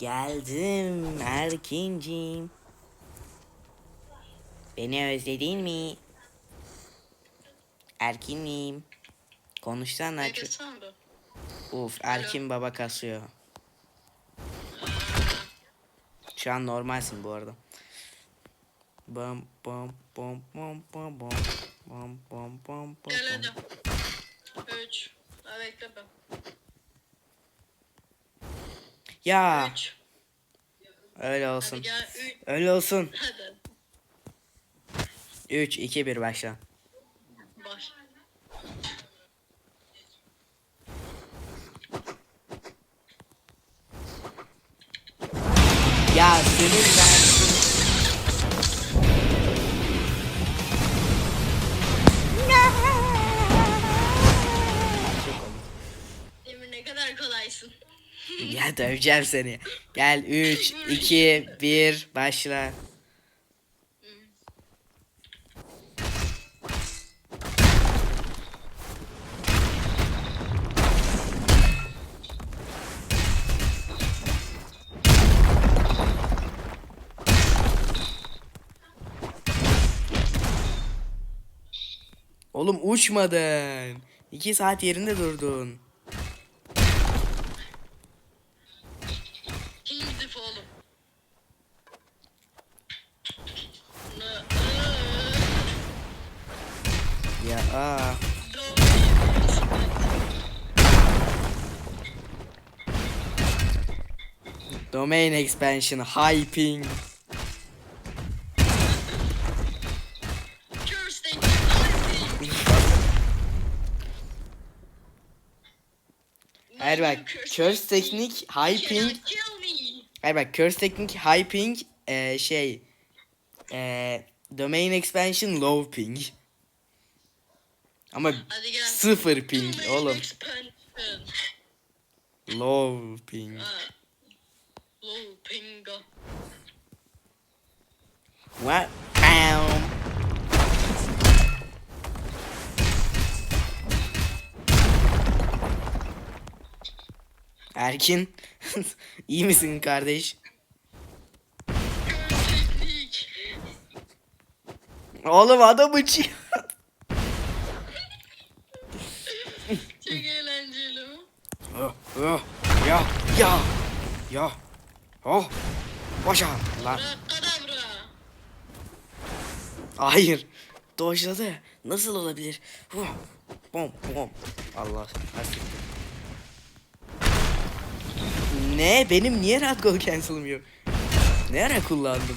Geldim Erkincim. Beni özledin mi? Erkinliğim. Konuşsana. Ne bu? Uf Erkin baba kasıyor. Şu an normalsin bu arada. Bam bam bam bam bam bam bam bam bam bam Gel hadi. bam. 3. Ha bekle ben. Ya 3. öyle olsun. gel 3. Öyle olsun. Hadi. 3 2 1 başla. Baş. Ya senin ben Ya döveceğim seni. Gel 3 2 1 başla. Oğlum uçmadın. 2 saat yerinde durdun. Kingdif oğlum. Ne- Ya aa. Domain expansion hyping. Hayır bak curse teknik hyping. Hayır bak curse teknik hyping eee şey eee domain expansion low ping. Ama Hadi gel. sıfır ping oğlum. Low ping. Ha. Low pinga. What? Bam. Erkin iyi misin kardeş? Oğlum adam uçuyor. Çok eğlenceli mi? Oh, ya ya ya. Oh başa lan. Kadabra. hayır. Dojladı nasıl olabilir? Oh, bom bom. Allah hasrettim. ne? Benim niye rahat gol cancel'ımıyor ne ara kullandım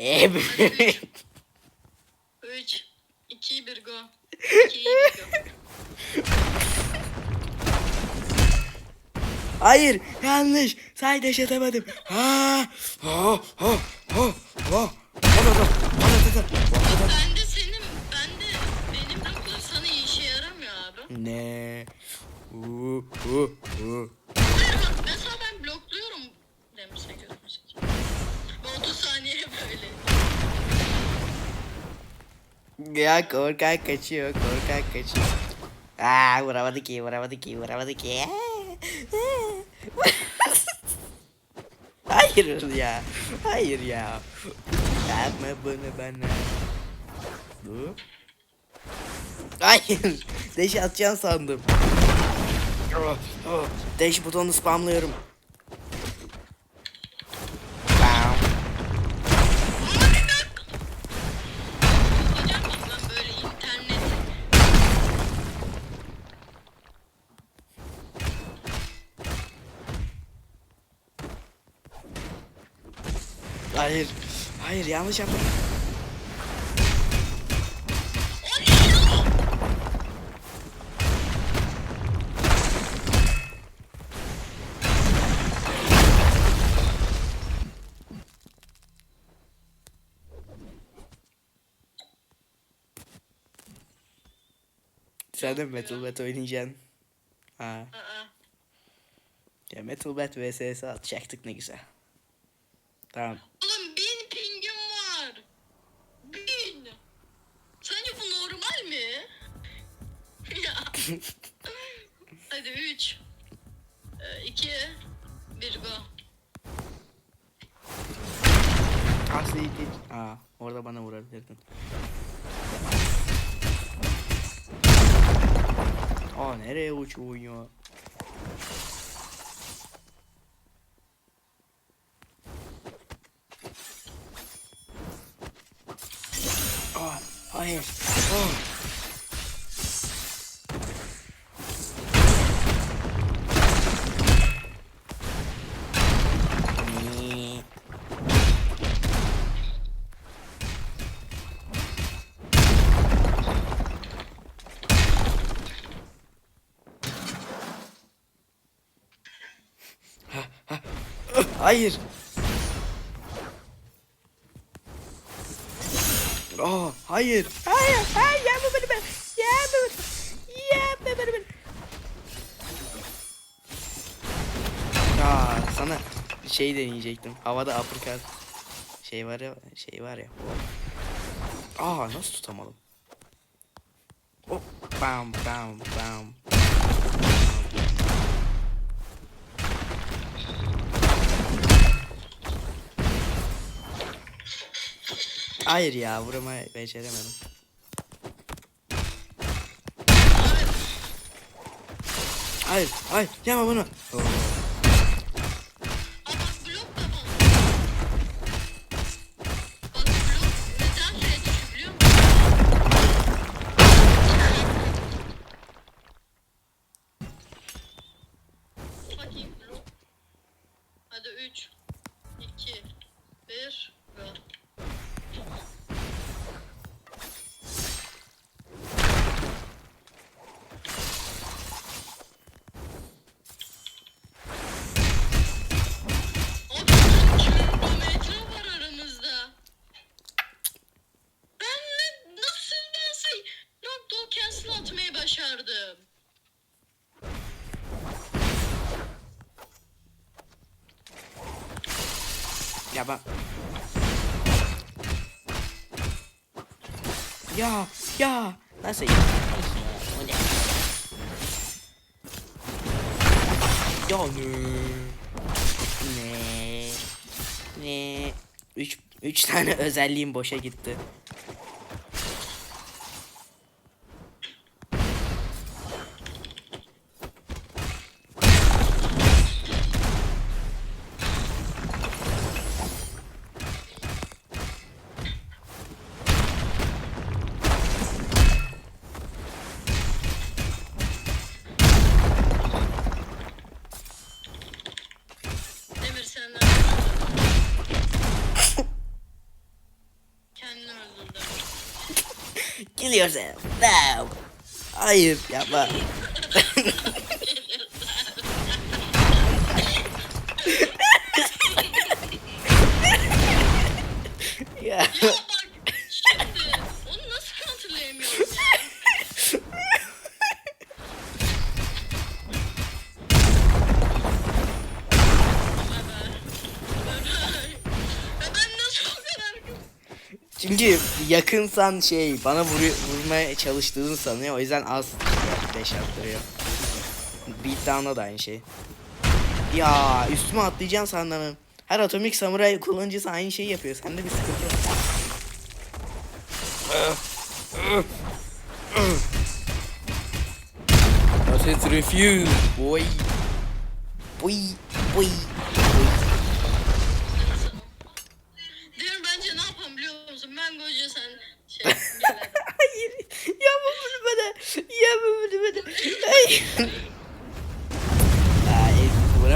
be be 3 2 1 go. 2 1 go. Hayır yanlış. Sayda yaşatamadım. Ha ha ha ha ha. Ben de senin ben de benim bloklar sana işe yaramıyor abi. Ne? Uh, uh, uh. Ya korkak kaçıyor, korkak kaçıyor. Aa vuramadı ki, vuramadı ki, vuramadı ki. Hayır ya, hayır ya. Yapma bunu bana. Bu. Hayır, deş atacağım sandım. Deş butonu spamlıyorum. Hayır. Hayır yanlış yaptım. Sen de Metal Bat oynayacaksın? Ha. Ya Metal Bat vs atacaktık ne güzel. Tamam. Hadi 3 2 1 go. Aslı değil. Aa, orada bana vurabilirdin. Aa nereye uçuyorsun Hayır. Aa, hayır. Hayır, hayır, yapma beni ben. Yapma beni. Yapma beni ben. Ya sana bir şey deneyecektim. Havada uppercut şey var ya, şey var ya. Aa nasıl tutamadım? Oh, bam bam bam. Hayır ya vuramayı beceremedim. Hayır, hayır, yapma bunu. Oh. Ya ben... Ya, ya. Nasıl ya? O ne? Ya ne? Ne? Ne? Üç, üç tane özelliğim boşa gitti. Kill yourself. No. Hayır yapma. Çünkü yakınsan şey bana vuruyor, vurmaya çalıştığını sanıyor. O yüzden az deş attırıyor. Beatdown'da da aynı şey. Ya üstüme atlayacaksın sandım. Her atomik samuray kullanıcısı aynı şeyi yapıyor. Sende bir sıkıntı var. Asset refuse. Boy. Boy. Boy.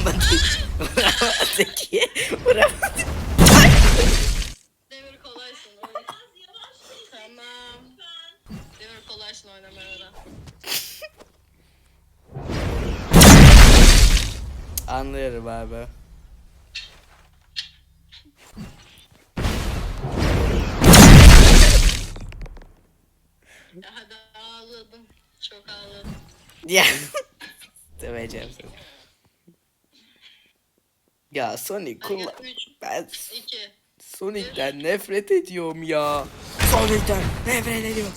Vuramadık. Vuramadık. Vuramadık. Demir kolaysın. Tamam. Demir kolaysın oynamaya Anlıyorum abi. Hadi ağladım. Çok ağladım. Ya. Döveceğim seni. Ya Sonic kullan. Hadi 3, Ben 2. Sonic'ten nefret ediyorum ya. Sonic'ten nefret ediyorum.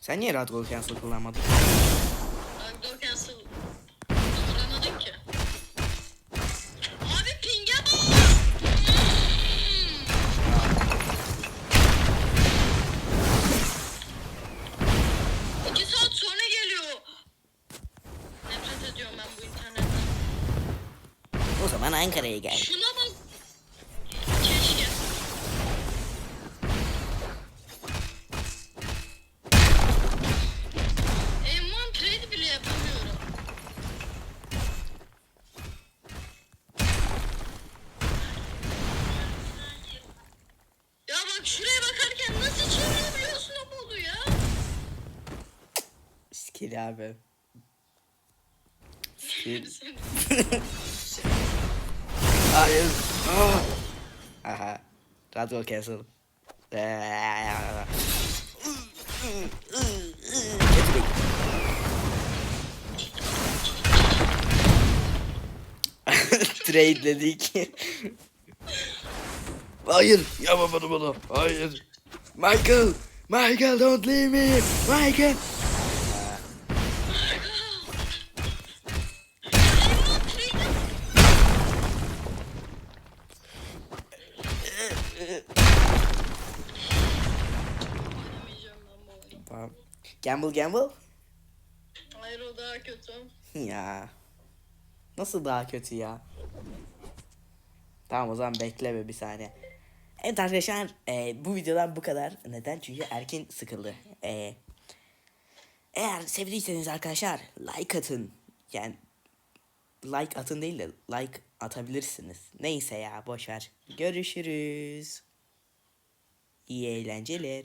Sen niye Radgol Cancel kullanmadın? Gel. Şuna bak. Keşke. M1 trade bile yapamıyorum. Ya bak şuraya bakarken nasıl çevirebiliyorsun o kolu ya? Skill abi. Skill. Hayır. Ah. Aha. Radgol Cancel. Trade'ledik. Hayır, yapma bana bunu. Hayır. Michael, Michael don't leave me. Michael. Gamble gamble. Hayır o daha kötü. Ya. Nasıl daha kötü ya? Tamam o zaman bekle be bir saniye. Evet arkadaşlar e, bu videodan bu kadar. Neden? Çünkü erken sıkıldı. E, eğer sevdiyseniz arkadaşlar like atın. Yani like atın değil de like atabilirsiniz. Neyse ya boş ver. Görüşürüz. İyi eğlenceler.